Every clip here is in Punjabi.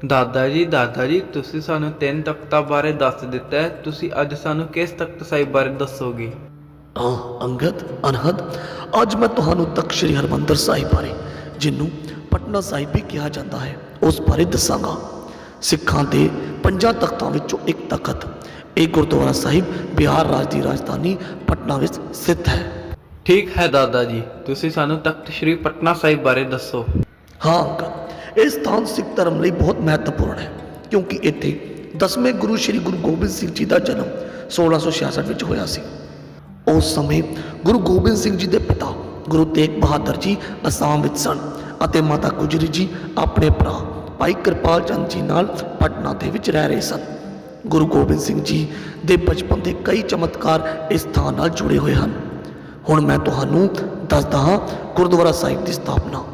ਦਾਦਾ ਜੀ ਦਾਦਾ ਜੀ ਤੁਸੀਂ ਸਾਨੂੰ ਤਿੰਨ ਤਖਤਾਂ ਬਾਰੇ ਦੱਸ ਦਿੱਤਾ ਹੈ। ਤੁਸੀਂ ਅੱਜ ਸਾਨੂੰ ਕਿਸ ਤਖਤ ਸਾਹਿਬ ਬਾਰੇ ਦੱਸੋਗੇ? ਹਾਂ ਅੰਗਦ ਅਨਹਦ ਅੱਜ ਮੈਂ ਤੁਹਾਨੂੰ ਤਖਤ ਸ੍ਰੀ ਹਰਮੰਦਰ ਸਾਹਿਬ ਬਾਰੇ ਜਿਹਨੂੰ ਪਟਨਾ ਸਾਹਿਬ ਵੀ ਕਿਹਾ ਜਾਂਦਾ ਹੈ ਉਸ ਬਾਰੇ ਦੱਸਾਂਗਾ। ਸਿੱਖਾਂ ਦੇ ਪੰਜਾਂ ਤਖਤਾਂ ਵਿੱਚੋਂ ਇੱਕ ਤਖਤ ਇਹ ਗੁਰਦੁਆਰਾ ਸਾਹਿਬ ਬਿਹਾਰ ਰਾਜ ਦੀ ਰਾਜਧਾਨੀ ਪਟਨਾ ਵਿੱਚ ਸਥਿਤ ਹੈ। ਠੀਕ ਹੈ ਦਾਦਾ ਜੀ ਤੁਸੀਂ ਸਾਨੂੰ ਤਖਤ ਸ੍ਰੀ ਪਟਨਾ ਸਾਹਿਬ ਬਾਰੇ ਦੱਸੋ। ਹਾਂ ਅੰਕਲ ਇਹ ਸਥਾਨ ਸਿੱਖ ਧਰਮ ਲਈ ਬਹੁਤ ਮਹੱਤਵਪੂਰਨ ਹੈ, ਕਿਉਂਕਿ ਇੱਥੇ ਦਸਵੇਂ ਗੁਰੂ ਸ੍ਰੀ ਗੁਰੂ ਗੋਬਿੰਦ ਸਿੰਘ ਜੀ ਦਾ ਜਨਮ 1666 ਵਿੱਚ ਹੋਇਆ ਸੀ। ਉਸ ਸਮੇਂ ਗੁਰੂ ਗੋਬਿੰਦ ਸਿੰਘ ਜੀ ਦੇ ਪਿਤਾ ਗੁਰੂ ਤੇਗ ਬਹਾਦਰ ਜੀ ਅਸਾਮ ਵਿੱਚ ਸਨ ਅਤੇ ਮਾਤਾ ਗੁਜਰੀ ਜੀ ਆਪਣੇ ਭਰਾ ਭਾਈ ਕਿਰਪਾਲ ਚੰਦ ਜੀ ਨਾਲ ਪਟਨਾ ਦੇ ਵਿੱਚ ਰਹਿ ਰਹੇ ਸਨ। ਗੁਰੂ ਗੋਬਿੰਦ ਸਿੰਘ ਜੀ ਦੇ ਬਚਪਨ ਦੇ ਕਈ ਚਮਤਕਾਰ ਇਸ ਸਥਾਨ ਨਾਲ ਜੁੜੇ ਹੋਏ ਹਨ। ਹੁਣ ਮੈਂ ਤੁਹਾਨੂੰ ਦੱਸਦਾ ਹਾਂ ਗੁਰਦੁਆਰਾ ਸਾਹਿਬ ਦੀ ਸਥਾਪਨਾ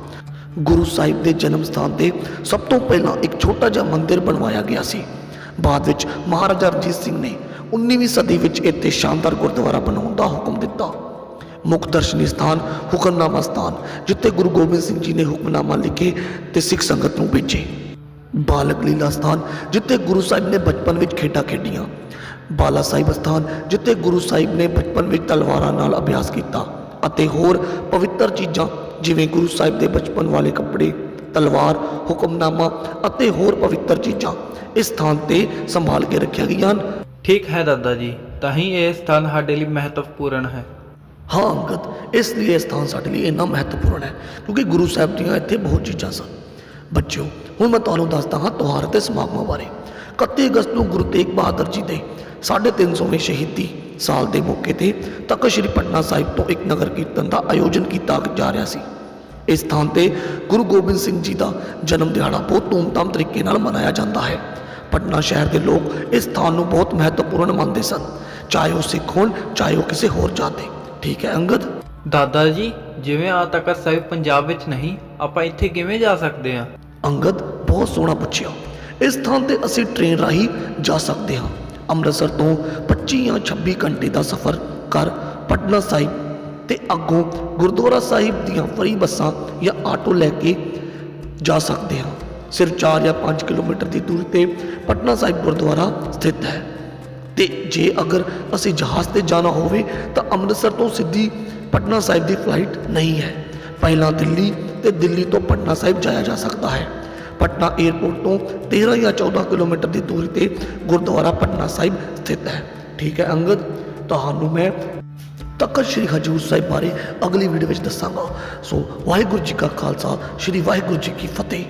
ਗੁਰੂ ਸਾਹਿਬ ਦੇ ਜਨਮ ਸਥਾਨ ਤੇ ਸਭ ਤੋਂ ਪਹਿਲਾਂ ਇੱਕ ਛੋਟਾ ਜਿਹਾ ਮੰਦਿਰ ਬਣਵਾਇਆ ਗਿਆ ਸੀ। ਬਾਅਦ ਵਿੱਚ ਮਹਾਰਾਜਾ ਰਣਜੀਤ ਸਿੰਘ ਨੇ 19ਵੀਂ ਸਦੀ ਵਿੱਚ ਇੱਥੇ ਸ਼ਾਨਦਾਰ ਗੁਰਦੁਆਰਾ ਬਣਾਉਣ ਦਾ ਹੁਕਮ ਦਿੱਤਾ। ਮੁੱਖ ਦਰਸ਼ਨੀ ਸਥਾਨ ਹੁਕਮਨਾਮਾ ਸਥਾਨ, ਜਿੱਥੇ ਗੁਰੂ ਗੋਬਿੰਦ ਸਿੰਘ ਜੀ ਨੇ ਹੁਕਮਨਾਮਾ ਲਿਖੇ ਤੇ ਸਿੱਖ ਸੰਗਤ ਨੂੰ ਭੇਜੇ। ਬਾਲਕ ਲੀਲਾ ਸਥਾਨ, ਜਿੱਥੇ ਗੁਰੂ ਸਾਹਿਬ ਨੇ ਬਚਪਨ ਵਿੱਚ ਖੇਡਾਂ ਖੇਡੀਆਂ। ਬਾਲਾ ਸਾਹਿਬ ਸਥਾਨ, ਜਿੱਥੇ ਗੁਰੂ ਸਾਹਿਬ ਨੇ ਬਚਪਨ ਵਿੱਚ ਤਲਵਾਰਾਂ ਨਾਲ ਅਭਿਆਸ ਕੀਤਾ ਅਤੇ ਹੋਰ ਪਵਿੱਤਰ ਚੀਜ਼ਾਂ ਜਿਵੇਂ ਗੁਰੂ ਸਾਹਿਬ ਦੇ ਬਚਪਨ ਵਾਲੇ ਕੱਪੜੇ ਤਲਵਾਰ ਹੁਕਮਨਾਮਾ ਅਤੇ ਹੋਰ ਪਵਿੱਤਰ ਚੀਜ਼ਾਂ ਇਸ ਸਥਾਨ ਤੇ ਸੰਭਾਲ ਕੇ ਰੱਖੀਆਂ ਗਈਆਂ ਹਨ। ਠੀਕ ਹੈ ਦਾਦਾ ਜੀ ਤਾਂ ਹੀ ਇਹ ਸਥਾਨ ਸਾਡੇ ਲਈ ਮਹੱਤਵਪੂਰਨ ਹੈ। ਹਾਂ ਅੰਗਦ ਇਸ ਲਈ ਇਹ ਸਥਾਨ ਸਾਡੇ ਲਈ ਇੰਨਾ ਮਹੱਤਵਪੂਰਨ ਹੈ ਕਿਉਂਕਿ ਗੁਰੂ ਸਾਹਿਬ ਦੀਆਂ ਇੱਥੇ ਬਹੁਤ ਚੀਜ਼ਾਂ ਸਨ। ਬੱਚਿਓ ਹੁਣ ਮੈਂ ਤੁਹਾਨੂੰ ਦੱਸਦਾ ਹਾਂ ਤਿਉਹਾਰ ਅਤੇ ਸਮਾਗਮਾਂ ਬਾਰੇ। 31 ਅਗਸਤ ਨੂੰ ਗੁਰੂ ਤੇਗ ਬਹਾਦਰ ਜੀ ਦੇ 350ਵੇਂ ਸ਼ਹੀਦੀ ਸਾਲ ਦੇ ਮੌਕੇ ਤੇ ਤਖਤ ਸ੍ਰੀ ਪਟਨਾ ਸਾਹਿਬ ਤੋਂ ਇੱਕ ਨਗਰ ਕੀਰਤਨ ਦਾ ਆਯੋਜਨ ਕੀਤਾ ਜਾ ਰਿਹਾ ਸੀ। ਇਸ ਥਾਂ ਤੇ ਗੁਰੂ ਗੋਬਿੰਦ ਸਿੰਘ ਜੀ ਦਾ ਜਨਮ ਦਿਹਾੜਾ ਬਹੁਤ ਧੂਮਧਾਮ ਤਰੀਕੇ ਨਾਲ ਮਨਾਇਆ ਜਾਂਦਾ ਹੈ। ਪਟਨਾ ਸ਼ਹਿਰ ਦੇ ਲੋਕ ਇਸ ਸਥਾਨ ਨੂੰ ਬਹੁਤ ਮਹੱਤਵਪੂਰਨ ਮੰਨਦੇ ਸਨ ਚਾਹੇ ਉਹ ਸਿੱਖ ਹੋਣ ਚਾਹੇ ਉਹ ਕਿਸੇ ਹੋਰ ਜਾਤ ਦੇ। ਠੀਕ ਹੈ ਅੰਗਦ? ਦਾਦਾ ਜੀ ਜਿਵੇਂ ਆ ਤਖਤ ਸਾਹਿਬ ਪੰਜਾਬ ਵਿੱਚ ਨਹੀਂ ਆਪਾਂ ਇੱਥੇ ਕਿਵੇਂ ਜਾ ਸਕਦੇ ਹਾਂ? ਅੰਗਦ ਬਹੁਤ ਸੋਹਣਾ ਪੁੱਛਿਆ। ਇਸ ਥਾਂ ਤੇ ਅਸੀਂ ਟ੍ਰੇਨ ਰਾਹੀਂ ਜਾ ਸਕਦੇ ਹਾਂ। ਅੰਮ੍ਰਿਤਸਰ ਤੋਂ 25 ਜਾਂ 26 ਘੰਟੇ ਦਾ ਸਫ਼ਰ ਕਰ ਪਟਨਾ ਸਾਹਿਬ ਤੇ ਅੱਗੋਂ ਗੁਰਦੁਆਰਾ ਸਾਹਿਬ ਦੀਆਂ ਫਰੀ ਬੱਸਾਂ ਜਾਂ ਆਟੋ ਲੈ ਕੇ ਜਾ ਸਕਦੇ ਹਾਂ। ਸਿਰਫ 4 ਜਾਂ 5 ਕਿਲੋਮੀਟਰ ਦੀ ਦੂਰੀ ਤੇ ਪਟਨਾ ਸਾਹਿਬ ਗੁਰਦੁਆਰਾ ਸਥਿਤ ਹੈ। ਤੇ ਜੇ ਅਗਰ ਅਸੀਂ ਜਹਾਜ਼ ਤੇ ਜਾਣਾ ਹੋਵੇ ਤਾਂ ਅੰਮ੍ਰਿਤਸਰ ਤੋਂ ਸਿੱਧੀ ਪਟਨਾ ਸਾਹਿਬ ਦੀ ਫਲਾਈਟ ਨਹੀਂ ਹੈ। ਪਹਿਲਾਂ ਦਿੱਲੀ ਤੇ ਦਿੱਲੀ ਤੋਂ ਪਟਨਾ ਸਾਹਿਬ ਜਾਇਆ ਜਾ ਸਕਦਾ ਹੈ। ਪਟਨਾ 에ਅਰਪੋਰਟ ਤੋਂ 13 ਜਾਂ 14 ਕਿਲੋਮੀਟਰ ਦੀ ਦੂਰੀ ਤੇ ਗੁਰਦੁਆਰਾ ਪਟਨਾ ਸਾਹਿਬ ਸਥਿਤ ਹੈ ਠੀਕ ਹੈ ਅੰਗਦ ਤੁਹਾਨੂੰ ਮੈਂ ਤਖਤ ਸ੍ਰੀ ਹਜੂਰ ਸਾਹਿਬ ਬਾਰੇ ਅਗਲੀ ਵੀਡੀਓ ਵਿੱਚ ਦੱਸਾਂਗਾ ਸੋ ਵਾਹਿਗੁਰੂ ਜੀ ਕਾ ਖਾਲਸਾ ਸ੍ਰੀ ਵਾਹਿਗੁਰੂ ਜੀ ਕੀ ਫਤਿਹ